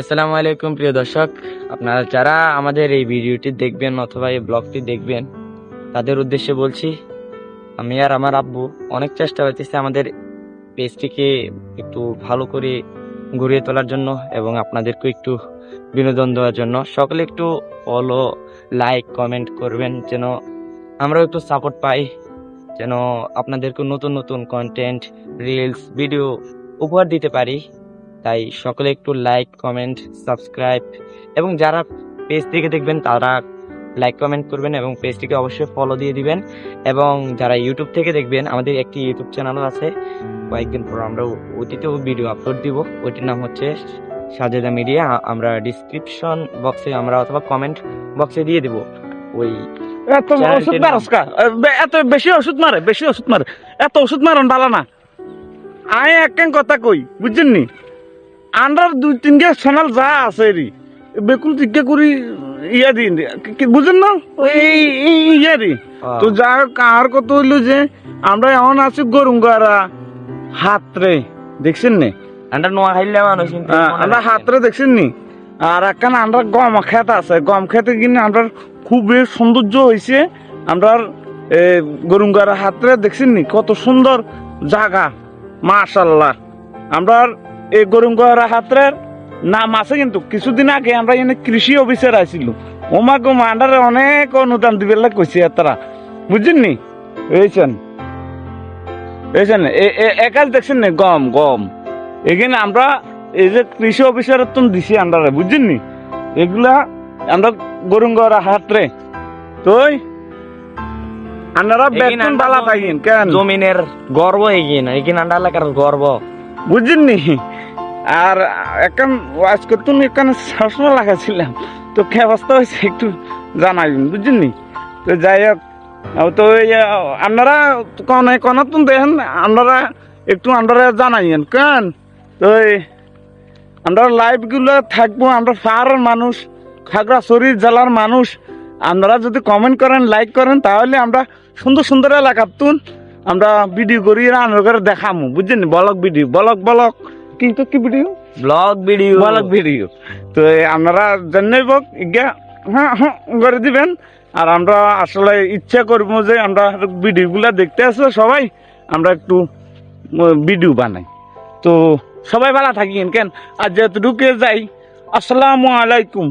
আসসালামু আলাইকুম, প্রিয় দর্শক। আপনারা যারা আমাদের এই ভিডিওটি দেখবেন অথবা এই ব্লগটি দেখবেন, তাদের উদ্দেশ্যে বলছি, আমি আর আমার আব্বু অনেক চেষ্টা হইতেছে আমাদের পেজটিকে একটু ভালো করে ঘুরিয়ে তোলার জন্য এবং আপনাদেরকে একটু বিনোদন দেওয়ার জন্য। সকলে একটু ফলো লাইক কমেন্ট করবেন যেন আমরাও একটু সাপোর্ট পাই, যেন আপনাদেরকে নতুন নতুন কন্টেন্ট রিলস ভিডিও উপহার দিতে পারি। তাই সকলে একটু লাইক কমেন্ট সাবস্ক্রাইব এবং যারা পেজ থেকে দেখবেন তারা লাইক কমেন্ট করবেন এবং পেজটিকে অবশ্যই ফলো দিয়ে দিবেন এবং যারা ইউটিউব থেকে দেখবেন আমাদের একটি ইউটিউব চ্যানেলও আছে কয়েকদিন পর আমরা ওটিতেও ভিডিও আপলোড দিব। ওইটির নাম হচ্ছে সাজেদা মিডিয়া আমরা ডিসক্রিপশন বক্সে আমরা অথবা কমেন্ট বক্সে দিয়ে দিব। ওই এত ওষুধ এত বেশি ওষুধ মারে বেশি ওষুধ মারে। এত ওষুধ মারন ভালো না আয় একখান কথা কই বুঝছেন নি? আন্ডার দুই তিন গে চ্যানেল যা আছে রি বেকুল টিকা করি ইয়া দিন। বুঝেন না? এই ইয়া রি তো যা কার কত হইল যে আমরা এমন আছি গরুঙ্গারা হাতরে। দেখছেন নি? আমরা নোয়া খাইলে মানুষ আমরা হাতরে দেখছেন নি? আর একখান আমরা গম ক্ষেত আছে। গম খেতে কিনে আমরা খুবই সৌন্দর্য হয়েছে আমরা গরুঙ্গার হাতরে। দেখছেন নি? কত সুন্দর জায়গা মাশাল্লাহ। আমরা এই গরুঙ্গার হাতরে নাম আছে কিন্তু কিছুদিন আগে আমরা এখানে কৃষি অফিসার আইছিল ওমা গো মান্ডারে অনেক অনুদান দিবে কইছে তারা বুঝছেন নি এইছেন। এইছেন একাল দেখছেন নি? গম গম। এখানে আমরা এই যে কৃষি অফিসারের তো দিছি আন্ডারে বুঝছেন নি এগুলা আমরা গরুঙ্গরা হাতরে। তুই? এখানে বেতন বালা পাইন কেন? জমিনের গর্ব এগিয়ে না এখানে আন্ডা এলাকার গর্ব। বুঝছেন নি আর আজকে তুমি এখানে শাসন লাগাছিলাম। তো কে অবস্থা হয়েছে একটু জানাবেন বুঝছেন নি তো যাই হোক তো আপনারা কনে কনে তো দেখেন, আপনারা একটু আপনারা জানাইন কেন? তো আমরা লাইভগুলো থাকব, আমরা পাহাড়ের মানুষ, খাগড়াছড়ি জেলার মানুষ। আপনারা যদি কমেন্ট করেন লাইক করেন, তাহলে আমরা সুন্দর সুন্দর এলাকার তুন। আমরা ভিডিও করি রান্নার করে দেখামু বুঝছেন বলক ভিডিও বলক বলক। কিন্তু কি ভিডিও ব্লগ ভিডিও বলক ভিডিও তো আপনারা জানাই বক ইগা হ্যাঁ হ্যাঁ করে দিবেন। আর আমরা আসলে ইচ্ছা করব যে আমরা ভিডিওগুলো দেখতে আসো সবাই আমরা একটু ভিডিও বানাই। তো সবাই ভালো থাকি কেন? আর যেহেতু ঢুকে যাই। আসসালামু আলাইকুম।